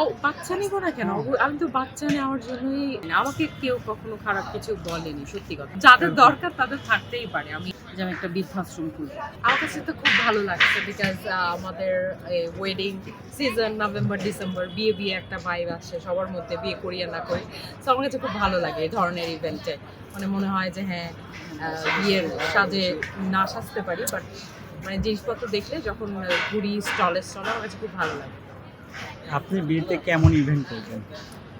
ও বাচ্চা নিবো না কেন? আমি তো বাচ্চা নেওয়ার জন্যই আমাকে কেউ কখনো খারাপ কিছু বলেনি সত্যি কথা। যাদের দরকার তাদের থাকতেই পারে আমি যেমন একটা বৃদ্ধাশ্রম খুলবো আমার কাছে তো খুব ভালো লাগছে বিকজ আমাদের ওয়েডিং সিজন নভেম্বর ডিসেম্বর বিয়ে বিয়ে একটা ভাইব আসে সবার মধ্যে বিয়ে করি আর না করি। তো আমার কাছে খুব ভালো লাগে এই ধরনের ইভেন্টে মানে মনে হয় যে হ্যাঁ বিয়ের সাজে না সাজতে পারি বাট মানে জিনিসপত্র দেখলে যখন ঘুরি স্টলে স্টলে আমার কাছে খুব ভালো লাগে। আপনি বিয়েতে কেমন ইভেন্ট করবেন?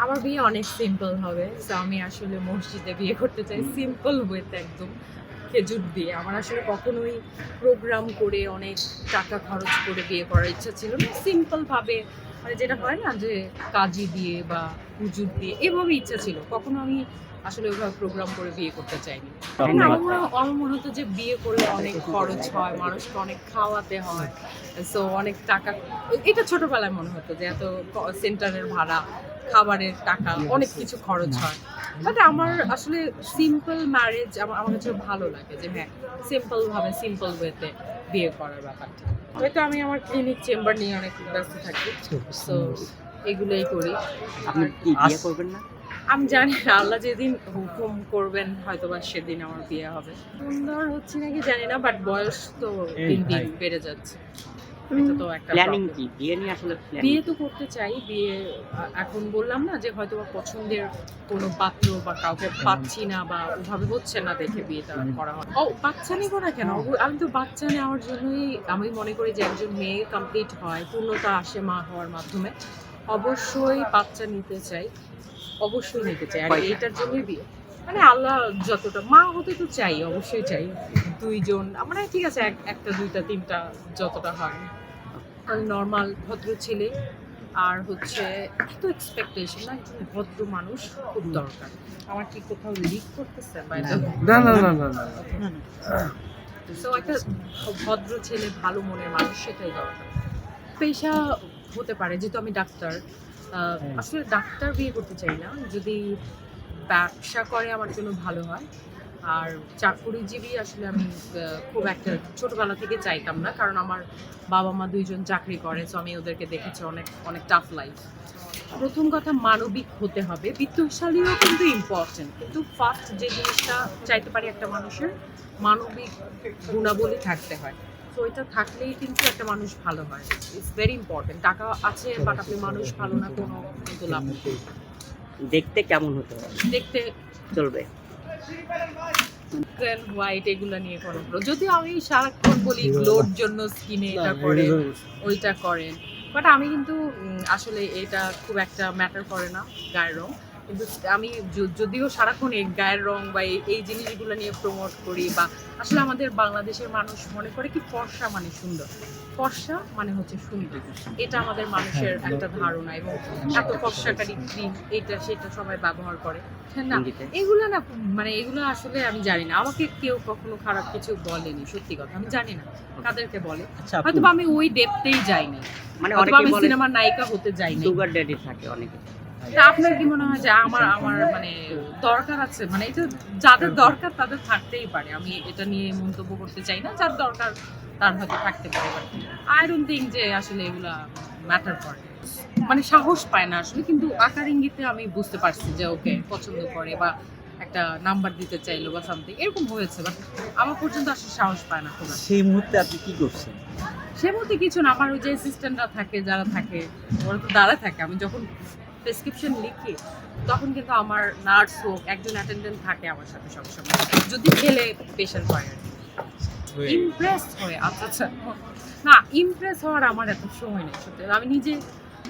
আমার বিয়ে অনেক সিম্পল হবে তো আমি আসলে মসজিদে বিয়ে করতে চাই সিম্পল ওয়েতে একদম খেজুর দিয়ে। আমার আসলে কখনোই প্রোগ্রাম করে অনেক টাকা খরচ করে বিয়ে করার ইচ্ছা ছিল না। সিম্পলভাবে মানে যেটা হয় না যে কাজি দিয়ে বা হুজুর দিয়ে, এভাবে ইচ্ছা ছিল। কখনো আমি আসলে ওইভাবে প্রোগ্রাম করে বিয়ে করতে চাইনি। কারণ আমার মনে হতো যে বিয়ে করলে অনেক খরচ হয় মানুষকে অনেক খাওয়াতে হয় সো অনেক টাকা এটা ছোটবেলায় মনে হতো যে এত সেন্টারের ভাড়া খাবারের টাকা অনেক কিছু খরচ হয়। বাট আমার আসলে সিম্পল ম্যারেজ আমার আমার কাছে ভালো লাগে যে হ্যাঁ সিম্পল ভাবে সিম্পল ওয়েতে বিয়ে করার ব্যাপারটা। হয়তো আমি আমার ক্লিনিক চেম্বার নিয়ে অনেক ব্যস্ত থাকি সো এগুলোই করি। আপনি বিয়ে করবেন না? আমি জানি না আল্লাহ যেদিন হুকুম করবেন হয়তো বা সেদিন আমার বিয়ে হবে। সুন্দর হচ্ছে নাকি জানি না বাট বয়স তো দিন দিন বেড়ে যাচ্ছে। এটা তো একটা প্ল্যানিং কি? বিয়ে নিয়ে আসলে বিয়ে তো করতে চাই বিয়ে এখন বললাম না যে হয়তো বা পছন্দের কোনো পাত্র বা কাউকে পাচ্ছি না বা ওভাবে হচ্ছে না দেখে বিয়েটা করা হয়। ও বাচ্চা নিবো না কেন? আমি তো বাচ্চা নেওয়ার জন্যই আমি মনে করি যে একজন মেয়ে কমপ্লিট হয় পূর্ণতা আসে মা হওয়ার মাধ্যমে। অবশ্যই বাচ্চা নিতে চাই। অবশ্যই নিতে চাই। আর? এইটার জন্যই বিয়ে। মানে আল্লাহ যতটা মা হতে তো চাই অবশ্যই চাই। দুইজন মানে ঠিক আছে এক- একটা দুইটা তিনটা যতটা হয়। নর্মাল ভদ্র ছেলে আর হচ্ছে এত এক্সপেকটেশন না একজন ভদ্র মানুষ খুব দরকার। আমার কি কোথাও লিক করতেছে? না না না না না সো একটা ভদ্র ছেলে ভালো মনের মানুষ সেটাই দরকার। পেশা হতে পারে যেহেতু আমি ডাক্তার আসলে ডাক্তার বিয়ে করতে চাই না যদি ব্যবসা করে আমার জন্য ভালো হয়। আর চাকরিজীবী আসলে আমি খুব একটা ছোটবেলা থেকে চাইতাম না কারণ আমার বাবা মা দুইজন চাকরি করে তো আমি ওদেরকে দেখেছি অনেক অনেক টাফ লাইফ প্রথম কথা মানবিক হতে হবে। বিত্তশালীও কিন্তু ইম্পর্টেন্ট কিন্তু ফার্স্ট যে জিনিসটা চাইতে পারি একটা মানুষের মানবিক গুণাবলী থাকতে হয়। তো এটা থাকলেই কিন্তু একটা মানুষ ভালো হয়। ইটস ভেরি ইম্পর্টেন্ট টাকা আছে বাট আপনি মানুষ ভালো না কোনো কিন্তু লাভ নেই। দেখতে কেমন হতে হবে দেখতে চলবে। হোয়াইট এগুলো নিয়ে কোনো যদিও আমি সারাক্ষণ বলি গ্লোর জন্য স্কিনে এটা করে ওইটা করেন। বাট আমি কিন্তু আসলে এটা খুব একটা ম্যাটার করে না গায়ের রং। কিন্তু আমি যদিও সারাক্ষণ এই গায়ের রং বা এই- জিনিসগুলো নিয়ে প্রমোট করি বা আসলে আমাদের বাংলাদেশের মানুষ মনে করে কি ফর্সা মানে সুন্দর। ফর্সা মানে হচ্ছে সুন্দর। এটা আমাদের মানুষের একটা ধারণা এবং এত ফর্সাকারী ক্রিম এটা সেটা সবাই ব্যবহার করে। হ্যাঁ না? এগুলো না মানে এগুলো আসলে আমি জানি না। আমাকে কেউ কখনো খারাপ কিছু বলেনি সত্যি কথা। আমি জানি না কাদেরকে বলে। আচ্ছা হয়তো আমি ওই ডেপতেই যাইনি। মানে অনেকে সিনেমার নায়িকা হতে যাইনি। সুগার ড্যাডি থাকে অনেকে। তা আপনার কি মনে হয় যে আমার আমার মানে দরকার আছে? মানে এটা যাদের দরকার তাদের থাকতেই পারে। আমি এটা নিয়ে মন্তব্য করতে চাই না যার দরকার তার হয়তো থাকতে পারে। আই ডোন্ট থিঙ্ক যে আসলে এগুলা ম্যাটার করে। মানে সাহস পায় না আসলে কিন্তু আকার ইঙ্গিতে আমি বুঝতে পারছি যে ওকে পছন্দ করে বা একটা নাম্বার দিতে চাইলো বা সামথিং এরকম হয়েছে বাট আমার পর্যন্ত আসলে সাহস পায় না সেই মুহূর্তে আপনি কি করছেন? সে বলতে কিছু না আমার ওই যে অ্যাসিস্ট্যান্টরা থাকে যারা থাকে ওরা তো দাঁড়া থাকে। আমি যখন প্রেসক্রিপশন লিখি তখন কিন্তু আমার নার্স হোক একজন অ্যাটেন্ডেন্ট থাকে আমার সাথে সবসময় যদি খেলে পেশেন্ট হয় আর ইমপ্রেস হয়ে আচ্ছা আচ্ছা। না ইমপ্রেস হওয়ার আমার এত সময় নেই সত্যি। আমি নিজে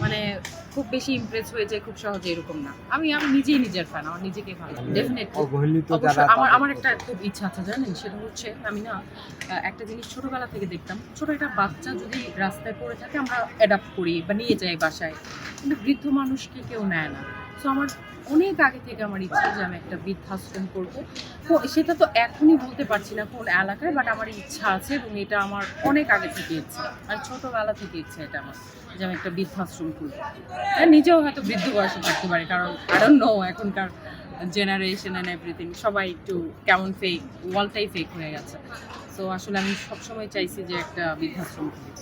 মানে খুব বেশি ইমপ্রেস হয়ে যায় খুব সহজে এরকম না। আমি আমি নিজেই নিজের ফ্যান আমার নিজেকে ভালো ডেফিনেটলি যারা আমার আমার একটা খুব ইচ্ছা আছে জানেন? সেটা হচ্ছে আমি না একটা জিনিস ছোটবেলা থেকে দেখতাম ছোট একটা বাচ্চা যদি রাস্তায় পড়ে থাকে আমরা অ্যাডাপ্ট করি বা নিয়ে যাই বাসায়। কিন্তু বৃদ্ধ মানুষকে কেউ নেয় না। তো আমার অনেক আগে থেকে আমার ইচ্ছা যে আমি একটা বৃদ্ধাশ্রম করব। তো সেটা তো এখনই বলতে পারছি না কোন এলাকায় বাট আমার ইচ্ছা আছে এবং এটা আমার অনেক আগে থেকে ইচ্ছা আর ছোটোবেলা থেকে ইচ্ছা এটা আমার যে আমি একটা বৃদ্ধাশ্রম করব। আর নিজেও হয়তো বৃদ্ধ বয়সে থাকতে পারি, কারণ ডোন্ট নো এখনকার জেনারেশন অ্যান্ড এভরিথিং সবাই একটু কেমন ফেক ওয়ালটাই ফেক হয়ে গেছে। সো আসলে আমি সবসময় চাইছি যে একটা বৃদ্ধাশ্রম খুলি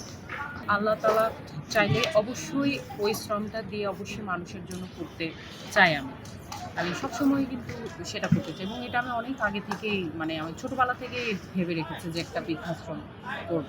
আল্লাহ তালা চাইলে অবশ্যই ওই শ্রমটা দিয়ে অবশ্যই মানুষের জন্য করতে চাই আমি। আমি সবসময় কিন্তু সেটা করতে চাই এবং এটা আমি অনেক আগে থেকেই মানে আমি ছোটোবেলা থেকেই ভেবে রেখেছি যে একটা বৃদ্ধাশ্রম করব।